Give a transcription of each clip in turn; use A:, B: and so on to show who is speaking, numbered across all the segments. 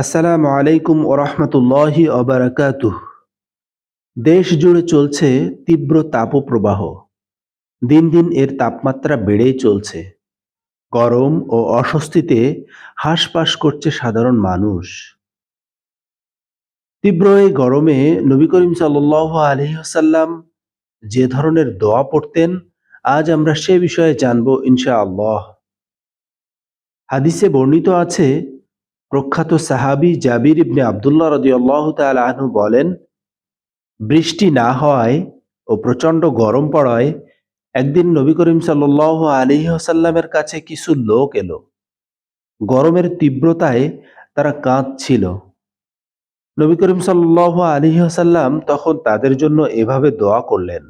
A: আসসালামু আলাইকুম ওরহমতুল্লাহি অবরাকাতুহ দেশ জুড়ে চলছে তীব্র তাপপ্রবাহ। দিন দিন এর তাপমাত্রা বেড়েই চলছে। গরম ও অস্বস্তিতে হাঁসপাস করছে সাধারণ মানুষ। তীব্র এই গরমে নবী করিম সাল্লাহ আলহিহাসাল্লাম যে ধরনের দোয়া পড়তেন, আজ আমরা সে বিষয়ে জানব ইনশাআল্লাহ। হাদিসে বর্ণিত আছে প্রখ্যাত সাহাবি জাবির ইবনে আবদুল্লাহ রদিয়াল্লাহ তাল আহনু বলেন, বৃষ্টি না হওয়ায় ও প্রচণ্ড গরম পড়ায় একদিন নবী করিম সাল্লাহ আলী আসাল্লামের কাছে কিছু লোক এলো। গরমের তীব্রতায় তারা কাঁদছিল। নবী করিম সাল্লাহ আলী আসাল্লাম তখন তাদের জন্য এভাবে দোয়া করলেন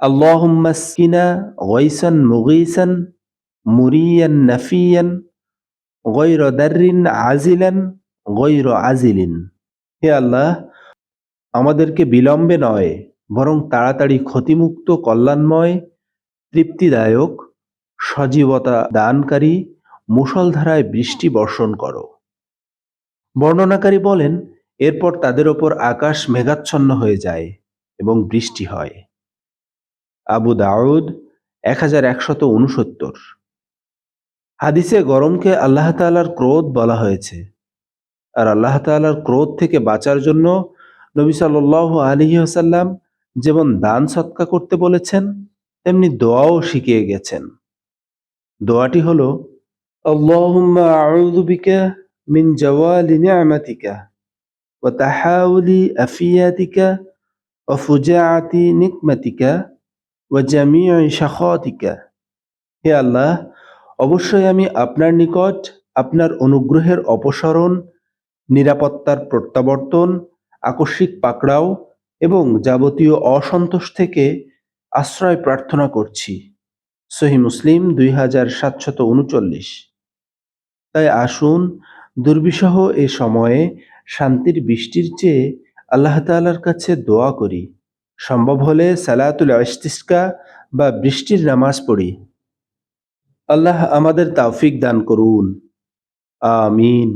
A: আল্লাহম্মাসকিনা ওয়াইসান মুগিসান মুরিয়ান নাফিয়ান গৈর দারিন আজিলেন গৈর আজিলিন। হে আল্লাহ, আমাদেরকে বিলম্বে নয়, বরং তাড়াতাড়ি ক্ষতিমুক্ত, কল্যাণময়, তৃপ্তিদায়ক, সজীবতা দানকারী, মুষলধারায় বৃষ্টি বর্ষণ করো। বর্ণনাকারী বলেন, এরপর তাদের ওপর আকাশ মেঘাচ্ছন্ন হয়ে যায় এবং বৃষ্টি হয়। আবু দাউদ, এক হাজার একশত উনসত্তর হাদিসে গরমকে আল্লাহ তালার ক্রোধ বলা হয়েছে। আর আল্লাহ তালার ক্রোধ থেকে বাঁচার জন্য নবী সাল আলী আসাল্লাম যেমন দান সৎকা করতে বলেছেন, তেমনি দোয়াও শিখিয়ে গেছেন। দোয়াটি হল মিন ওয়া তাহাউলি জামিই শাখাতিকা। হে আল্লাহ অবশ্যই আমি আপনার নিকট আপনার অনুগ্রহের অপসারণ, নিরাপত্তার প্রত্যাবর্তন, আকস্মিক পাকড়াও এবং যাবতীয় অসন্তোষ থেকে আশ্রয় প্রার্থনা করছি। সহি মুসলিম দুই হাজার সাতশত উনচল্লিশ। তাই আসুন, দুর্বিষহ এ সময়ে শান্তির বৃষ্টির চেয়ে আল্লাহ তালার কাছে দোয়া করি। সম্ভব হলে সালাতুল ইস্তিস্কা বা বৃষ্টির নামাজ পড়ি। আল্লাহ আমাদের তাওফিক দান করুন। আমিন।